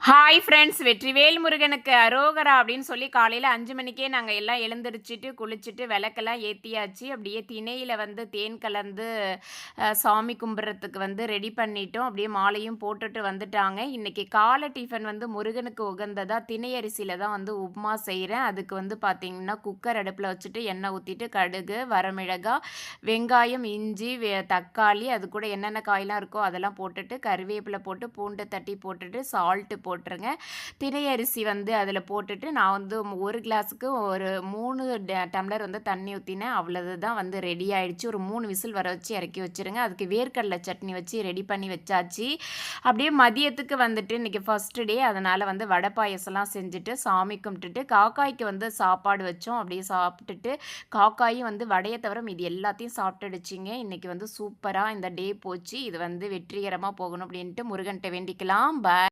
Hi friends Vetrivel முருகனுக்கு அரோகரா அப்படின்னு சொல்லி காலையில் அஞ்சு மணிக்கே நாங்கள் எல்லாம் எழுந்திரிச்சிட்டு குளிச்சுட்டு விளக்கெல்லாம் ஏற்றியாச்சு அப்படியே திணையில் வந்து தேன் கலந்து சாமி கும்பிட்றதுக்கு வந்து ரெடி பண்ணிட்டோம். அப்படியே மாலையும் போட்டுட்டு வந்துட்டாங்க. இன்றைக்கி காலை டிஃபன் வந்து முருகனுக்கு உகந்ததாக திணை அரிசியில் தான் வந்து உப்புமா செய்கிறேன் அதுக்கு வந்து பார்த்திங்கன்னா குக்கர் அடுப்பில் வச்சுட்டு எண்ணெய் ஊற்றிட்டு கடுகு வரமிளகா வெங்காயம் இஞ்சி தக்காளி அது கூட என்னென்ன காயெலாம் இருக்கோ அதெல்லாம் போட்டுட்டு கருவேப்பிலை போட்டு பூண்டை தட்டி போட்டுட்டு சால்ட்டு போட்டுருங்க. தினை அரிசி வந்து அதில் போட்டுட்டு நான் வந்து ஒரு கிளாஸுக்கு ஒரு மூணு டம்ளர் வந்து தண்ணி ஊற்றினேன் அவ்வளவு தான் வந்து ரெடி ஆகிடுச்சு ஒரு மூணு விசில் வர வச்சு இறக்கி வச்சுருங்க. அதுக்கு வேர்க்கடலை சட்னி வச்சு ரெடி பண்ணி வச்சாச்சு. அப்படியே மதியத்துக்கு வந்துட்டு இன்றைக்கி ஃபஸ்ட்டு டே அதனால் வந்து வடை பாயசம்லாம் செஞ்சுட்டு சாமி கும்பிட்டுட்டு காக்காய்க்கு வந்து சாப்பாடு வச்சோம். அப்படியே சாப்பிட்டுட்டு காக்காயும் வந்து வடையை தவிர மீதி எல்லாத்தையும் சாப்பிட்டுடுச்சிங்க. இன்றைக்கி வந்து சூப்பராக இந்த டே போச்சு. இது வந்து வெற்றிகரமாக போகணும் அப்படின்ட்டு முருகன்கிட்ட வேண்டிக்கலாம். பாய்